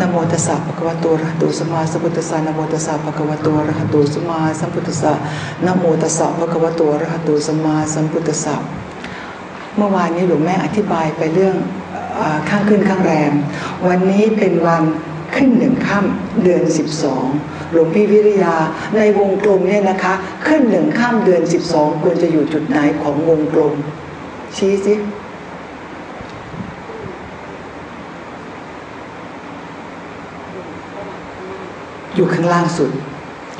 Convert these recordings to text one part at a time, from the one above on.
นโมตัสสะภะคะวะโตอะระหะโตสัมมาสัมพุทธัสสะนโมตัสสะภะคะวะโตอะระหะโตสัมมาสัมพุทธัสสะนโมตัสสะภะคะวะโตอะระหะโตสัมมาสัมพุทธัสสะเมื่อวานนี้หลวงแม่อธิบายไปเรื่องข้างขึ้นข้างแรม วันนี้เป็นวันขึ้นหนึ่งค่ำเดือน 12 หลวงพี่วิริยาในวงกลมเนี่ยนะคะ ขึ้นหนึ่งค่ำเดือน 12 ควรจะอยู่จุดไหนของวงกลม ชี้สิ อยู่ข้างล่างสุด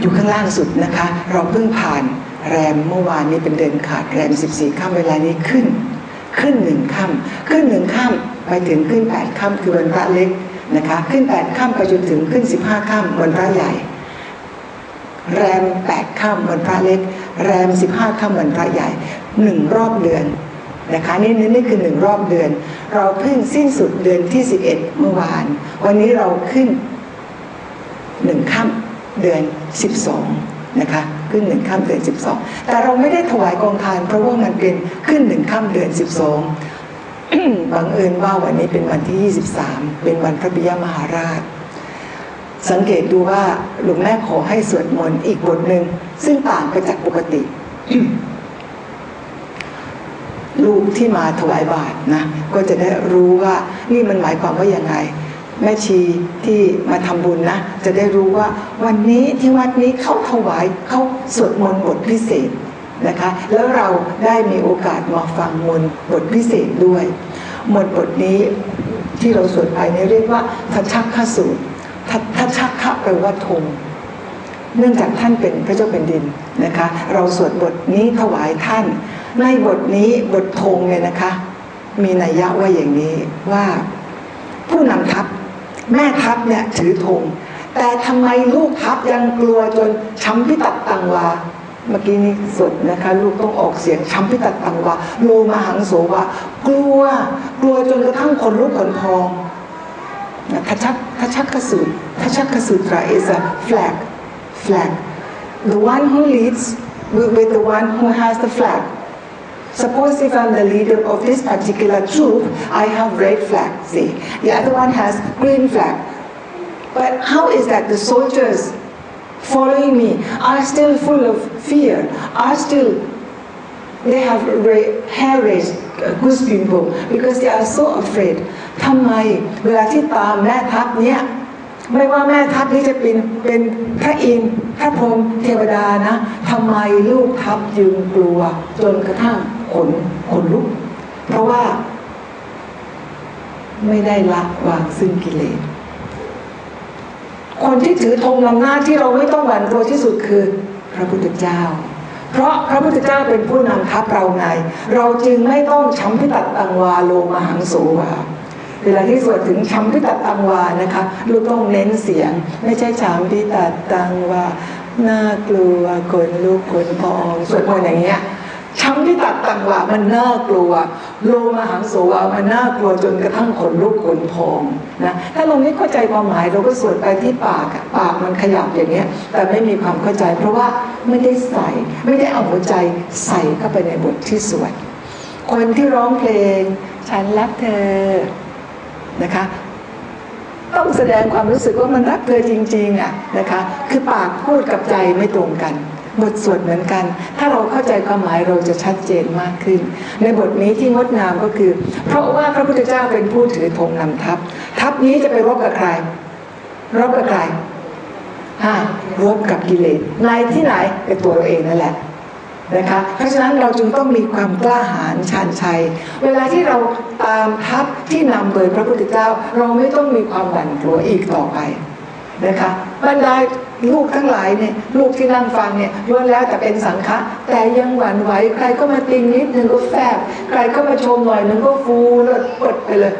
อยู่ข้างล่างสุดนะคะ เราเพิ่งผ่านแรมเมื่อวานนี้เป็นเดือนขาดแรม 14ค่ำเวลานี้ขึ้น ขึ้นหนึ่งค่ำขึ้นหนึ่งค่ำไปถึงขึ้นแปดค่ำคือวันพระเล็กนะคะ ขึ้นแปดค่ำไปจนถึงขึ้นสิบห้าค่ำวันพระใหญ่ แรมแปดค่ำวันพระเล็ก แรมสิบห้าค่ำวันพระใหญ่หนึ่งรอบเดือนนะคะนี่นี่นี่คือหนึ่งรอบเดือน เราเพิ่งสิ้นสุดเดือนที่สิบเอ็ดเมื่อวาน วันนี้เราขึ้น หนึ่งค่ำเดือน 12 นะคะ ขึ้นหนึ่งค่ำเดือน 12 แต่เราไม่ได้ถวายกองทาน เพราะว่ามันเป็นขึ้นหนึ่งค่ำเดือน 12บังเอิญว่าวันนี้เป็นวันที่ 23 เป็นวันพระบิยมหาราช สังเกตดูว่าหลวงแม่ขอให้สวดมนต์อีกบทหนึ่งซึ่งต่างไปจากปกติลูกที่มาถวายบาตรนะก็จะได้รู้ว่านี่มันหมายความว่าอยังไง แม่ชีที่มาทำบุญนะ จะได้รู้ว่าวันนี้ที่วัดนี้เขาถวายเขาสวดมนต์บทพิเศษนะคะ แล้วเราได้มีโอกาสมาฟังมนต์บทพิเศษด้วย มนต์บทนี้ที่เราสวดไปนี่เรียกว่าทัชชักขสูตรทัทัชชักขะแปลว่าธงเนื่องจากท่านเป็นพระเจ้าแผ่นดินนะคะ เราสวดบทนี้ถวายท่าน ในบทนี้บทธงเนี่ยนะคะ มีนัยยะว่าอย่างนี้ว่าผู้นำทัพ แม่ทัพเนี่ยถือธงแต่ทำไมลูกทัพยังกลัวจนช้ำพิตัดตังวาเมื่อกี้นี้สดนะคะลูกต้องออกเสียงช้ำพิตัดตังวาโลมาหังโสวากลัว กลัวจนกระทั่งคนลุกขนพองทัชชักทัชชักกสูตรทัชชักกสูตรา is a flag flag the one who leads with the one who has the flag Suppose if I'm the leader of this particular troop, I have red flag, see. The other one has green flag. But how is that the soldiers following me are still full of fear, are still, they have ra- hair raised, uh, goose pimple, because they are so afraid. ทำไมเวลาที่ตามแม่ทัพเนี่ย ไม่ว่าแม่ทัพนี้จะเป็นเป็นพระอินทร์พระพรหมเทวดานะทำไมลูกทัพจึงกลัว จนกระทั่งขนขนลุก เพราะว่า ไม่ได้ละวางซึ่งกิเลสคนที่ถือธงนำหน้าที่เราไม่ต้องหวั่นกลัวที่สุดคือ พระพุทธเจ้า เพราะพระพุทธเจ้าเป็นผู้นำทัพเราไง เราจึงไม่ต้องช้ำพิตัดตังวาโลมาหังโสวา เวลาที่สวดถึงช้ำพิตัดตังวานะคะลูกต้องเน้นเสียง ไม่ใช่ช้ำพิตัดตังวาน่ากลัวคนลูกคนพองสวดมนต์อย่างเงี้ยช้ำที่ตัดตังวะมันน่ากลัว โลมาหังโสวะมันน่ากลัวจนกระทั่งขนลุกขนพองนะถ้าเราไม่เข้าใจความหมายเราก็สวดไปที่ปากปากมันขยับอย่างเงี้ย แต่ไม่มีความเข้าใจ เพราะว่าไม่ได้ใส่ไม่ได้เอาหัวใจใส่เข้าไปในบทที่สวดคนที่ร้องเพลง ฉันรักเธอ นะคะ ต้องแสดงความรู้สึกว่ามันรักเธอจริงๆอะนะคะคือปากพูดกับใจไม่ตรงกัน บทสวดเหมือนกัน ถ้าเราเข้าใจความหมายเราจะชัดเจนมากขึ้น ในบทนี้ที่งดงามก็คือ เพราะว่าพระพุทธเจ้าเป็นผู้ถือธงนำทัพ ทัพนี้จะไปรบกับใครรบกับใครฮะรบกับกิเลสในที่ไหนเป็นตัวเราเองนั่นแหละ นะคะเพราะฉะนั้นเราจึงต้องมีความกล้าหาญชาญชัย เวลาที่เราตามทัพที่นำโดยพระพุทธเจ้า เราไม่ต้องมีความหวั่นกลัวอีกต่อไปนะคะบรรดาลูกทั้งหลายเนี่ยลูกที่นั่งฟังเนี่ยล้วนแล้วแต่เป็นสังฆะแต่ยังหวั่นไหวใครก็มาติงนิดนึงก็แฟบใครก็มาชมหน่อยนึงก็ฟูเลิศปดไปเลย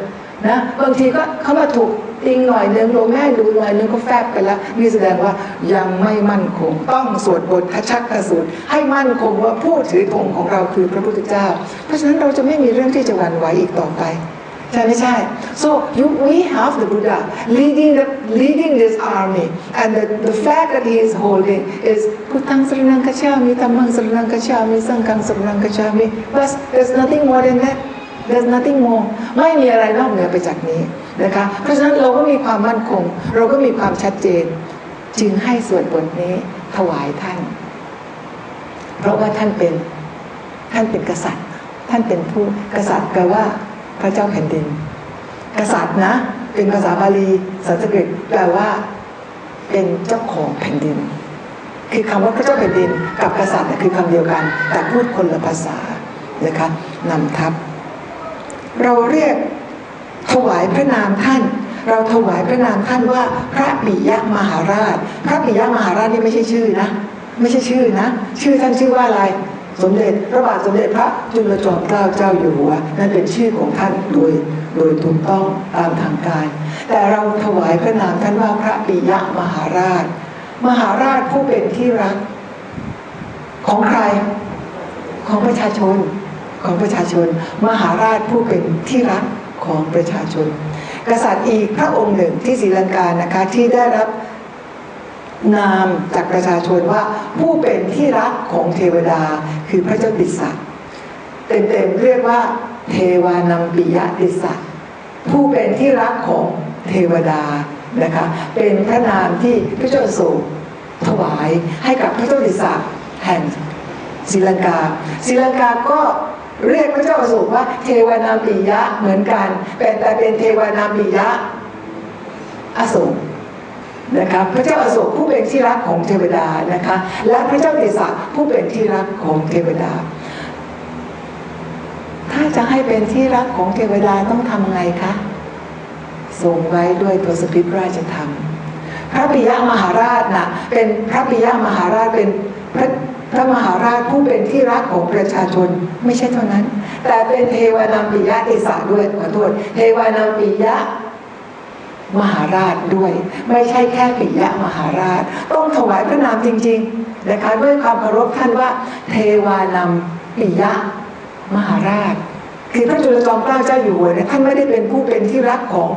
นะบางทีก็เขามาถูก ติงหน่อยนึงโลแม่ดูหน่อยนึงก็แฟบไปแล้วนี่แสดงว่ายังไม่มั่นคง ต้องสวดบททัชชักกสูตรให้มั่นคงว่าผู้ถือธงของเราคือพระพุทธเจ้า เพราะฉะนั้นเราจะไม่มีเรื่องที่จะหวั่นไหวอีกต่อไปใช่ไม่ใช่ so you we have the Buddha leading the leading this army and the the flag that he is holding is พุทธังสรนังกัจฉามิธัมมังสรนังกัจฉามิสังฆังสรนังกัจฉามิ but there's nothing more than that there's nothing more ไม่มีอะไรนอกเหนือไปจากนี้ นะคะเพราะฉะนั้นเราก็มีความมั่นคง เราก็มีความชัดเจน จึงให้ส่วนบทนี้ถวายท่าน เพราะว่าท่านเป็นท่านเป็นกษัตริย์ ท่านเป็นผู้กษัตริย์แปลว่าพระเจ้าแผ่นดิน กษัตริย์นะ เป็นภาษาบาลีสันสกฤตแปลว่า เป็นเจ้าของแผ่นดิน คือคำว่าพระเจ้าแผ่นดิน กับกษัตริย์คือคำเดียวกัน แต่พูดคนละภาษานะคะนำทัพเราเรียก วายพระนามท่าน เราถวายพระนามท่านว่าพระปิยมหาราช พระปิยมหาราชนี่ไม่ใช่ชื่อนะ ไม่ใช่ชื่อนะ ชื่อท่านชื่อว่าอะไร สมเด็จพระบาทสมเด็จพระจุลจอมเกล้าเจ้าอยู่หัวนั่นเป็นชื่อของท่านโดยโดยถูกต้องตามทางการ แต่เราถวายพระนามท่านว่าพระปิยมหาราช มหาราชผู้เป็นที่รัก ของใครของประชาชนของประชาชน มหาราชผู้เป็นที่รัก ของประชาชน กษัตริย์อีกพระองค์หนึ่งที่ศรีลังกานะคะที่ได้รับนามจากประชาชนว่าผู้เป็นที่รักของเทวดาคือพระเจ้าติสสะเต็มๆเรียกว่า เทวานัมปิยะติสสะผู้เป็นที่รักของเทวดานะคะเป็นพระนามที่พระเจ้าโศกถวายให้กับพระเจ้าติสสะแห่งศรีลังกาศรีลังกาก็ เรียกพระเจ้าอโศกว่า เทวานาปิยะเหมือนกันแต่แต่เป็นเทวานาปิยะอโศกนะคะพระเจ้าอโศกผู้เป็นที่รักของเทวดานะคะและพระเจ้าติสะผู้เป็นที่รักของเทวดา ถ้าจะให้เป็นที่รักของเทวดาต้องทำไงคะทรงไว้ด้วยตัวสพิพราชธรรม พระปิยมหาราชนะเป็นพระปิยมหาราชเป็นพระ พระมหาราชผู้เป็นที่รักของประชาชนไม่ใช่เท่านั้น แต่เป็นเทวานัมปิยะติสาด้วยขอโทษเทวานัมปิยะมหาราชด้วย ไม่ใช่แค่ปิยะมหาราช ต้องถวายพระนามจริงๆนะคะด้วยความเคารพท่านว่า เทวานัมปิยะมหาราช คือพระจุลจอมเกล้าเจ้าอยู่หัวเนี่ยท่านไม่ได้เป็นผู้เป็นที่รักของ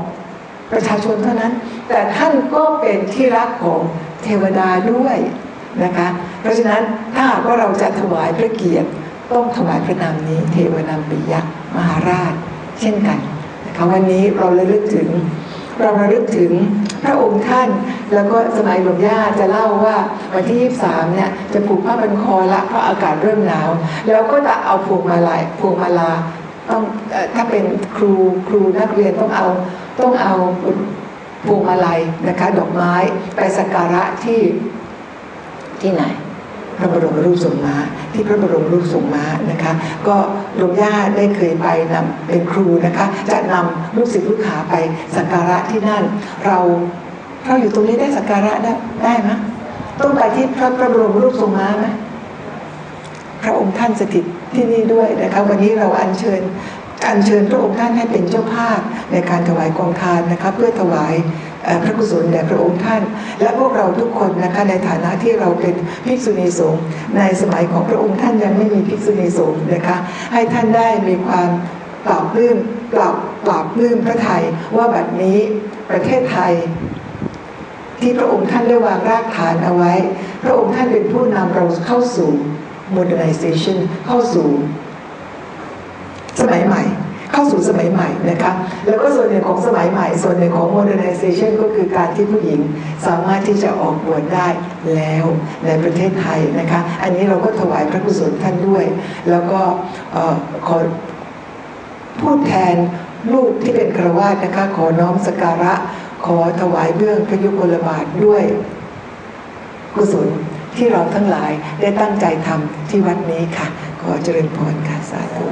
ประชาชนเท่านั้น แต่ท่านก็เป็นที่รักของเทวดาด้วยนะคะ เพราะฉะนั้นถ้าหากว่าเราจะถวายพระเกียรติต้องถวายพระนามนี้ เทวนามปิยะมหาราช เช่นกันนะคะวันนี้เราระลึกถึง เราระลึกถึงพระองค์ท่าน แล้วก็สมัยหลวงย่าจะเล่าว่าวันที่ 23 เนี่ยจะผูกผ้าบันคอละเพราะอากาศเริ่มหนาว แล้วก็จะเอาพวงมาลัยพวงมาลาต้องถ้าเป็นครูครูนักเรียนต้องเอาต้องเอาพวงมาลัยนะคะ ดอกไม้ไปสักการะที่ที่ไหน ระบรมรูปทรงม้า ที่พระบรมรูปทรงม้านะคะ ก็หลวงย่าได้เคยไปนำเป็นครูนะคะ จะนำลูกศิษย์ลูกหาไปสักการะที่นั่น เราเราอยู่ตรงนี้ได้สักการะได้ได้ไหมต้องไปที่พระพระบรมรูปทรงม้าไหมพระองค์ท่านสถิตที่นี่ด้วยนะคะวันนี้เราอัญเชิญอัญเชิญพระองค์ท่านให้เป็นเจ้าภาพในการถวายกองทานนะคะเพื่อถวาย พระกุศลแด่พระองค์ท่าน และพวกเราทุกคนนะคะในฐานะที่เราเป็นภิกษุณีสงฆ์ในสมัยของพระองค์ท่านยังไม่มีภิกษุณีสงฆ์นะคะให้ท่านได้มีความปราบลื้มปราบปราบลื้มพระไทยว่าแบบนี้ประเทศไทยที่พระองค์ท่านได้วางรากฐานเอาไว้ พระองค์ท่านเป็นผู้นำเราเข้าสู่ modernization เข้าสู่ สมัยใหม่ เข้าสู่สมัยใหม่นะคะแล้วก็ส่วนหนึ่งของสมัยใหม่ ส่วนหนึ่งของ modernization ก็คือการที่ผู้หญิงสามารถที่จะออกบวชได้แล้วในประเทศไทยนะคะอันนี้เราก็ถวายพระกุศลท่านด้วย แล้วก็ขอพูดแทนลูกที่เป็นครวาสนะคะขอน้อมสกการะ ขอถวายเบื้องพระยุคลบาทด้วยกุศลที่เราทั้งหลายได้ตั้งใจทำที่วัดนี้ค่ะ ขอเจริญพรค่ะสาธุ